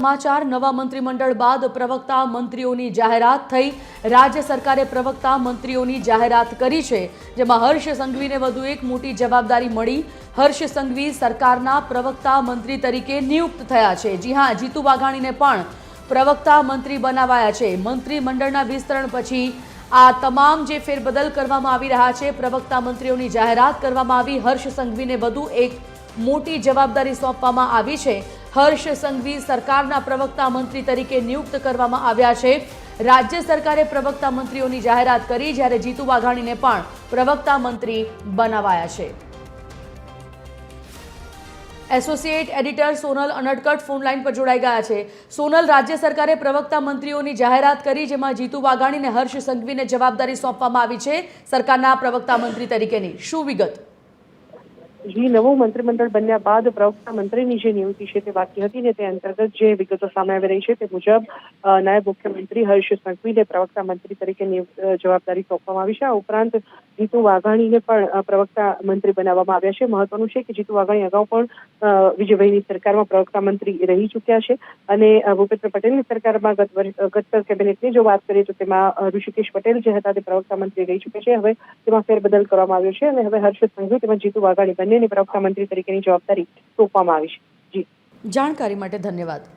સમાચાર, નવા મંત્રીમંડળ બાદ પ્રવક્તા મંત્રીઓની જાહેરાત થઈ. રાજ્ય સરકારે પ્રવક્તા મંત્રીઓની જાહેરાત કરી છે, જેમાં હર્ષ સંઘવીને વધુ એક મોટી જવાબદારી મળી. હર્ષ સંઘવી સરકારના પ્રવક્તા મંત્રી તરીકે નિયુક્ત થયા છે. જી હા, જીતુ વાઘાણીને પણ પ્રવક્તા મંત્રી બનાવાયા છે. મંત્રીમંડળના વિસ્તરણ પછી આ તમામ જે ફેરબદલ કરવામાં આવી રહ્યા છે, પ્રવક્તા મંત્રીઓની જાહેરાત કરવામાં આવી. હર્ષ સંઘવીને વધુ એક મોટી જવાબદારી સોંપવામાં આવી છે. હર્ષ સંઘવી સરકારના પ્રવક્તા મંત્રી તરીકે નિયુક્ત કરવામાં આવ્યા છે. રાજ્ય સરકારે પ્રવક્તા મંત્રીઓની જાહેરાત કરી, જ્યારે જીતુ વાઘાણીને પણ પ્રવક્તા મંત્રી બનાવાયા છે. એસોસિએટ એડિટર સોનલ અનટકટ ફોન લાઈન પર જોડાઈ ગયા છે. સોનલ, રાજ્ય સરકારે પ્રવક્તા મંત્રીઓની જાહેરાત કરી, જેમાં જીતુ વાઘાણીને હર્ષ સંઘવીને જવાબદારી સોંપવામાં આવી છે સરકારના પ્રવક્તા મંત્રી તરીકેની. શું વિગત? જી નવું મંત્રીમંડળ બન્યા બાદ પ્રવક્તા મંત્રીની જે નિયુક્તિ છે તે બાકી હતી ને તે અંતર્ગત જે વિગતો સામે આવી રહી છે તે મુજબ નાયબ મુખ્યમંત્રી હર્ષ સંઘવીને પ્રવક્તા મંત્રી તરીકે જવાબદારી સોંપવામાં આવી છે. આ ઉપરાંત જીતુ વાઘાણીને પણ પ્રવક્તા મંત્રી બનાવવામાં આવ્યા છે. મહત્વનું છે કે જીતુ વાઘાણી અગાઉ પણ વિજયભાઈની સરકારમાં પ્રવક્તા મંત્રી રહી ચૂક્યા છે. અને ભૂપેન્દ્ર પટેલની સરકારમાં ગત કેબિનેટની જો વાત કરીએ તો તેમાં ઋષિકેશ પટેલ જે હતા તે પ્રવક્તા મંત્રી રહી ચૂક્યા છે. હવે તેમાં ફેરબદલ કરવામાં આવ્યો છે અને હવે હર્ષદ સંઘવી તેમજ જીતુ વાઘાણી બંનેને પ્રવક્તા મંત્રી તરીકેની જવાબદારી સોંપવામાં આવી છે. જી. જાણકારી માટે ધન્યવાદ.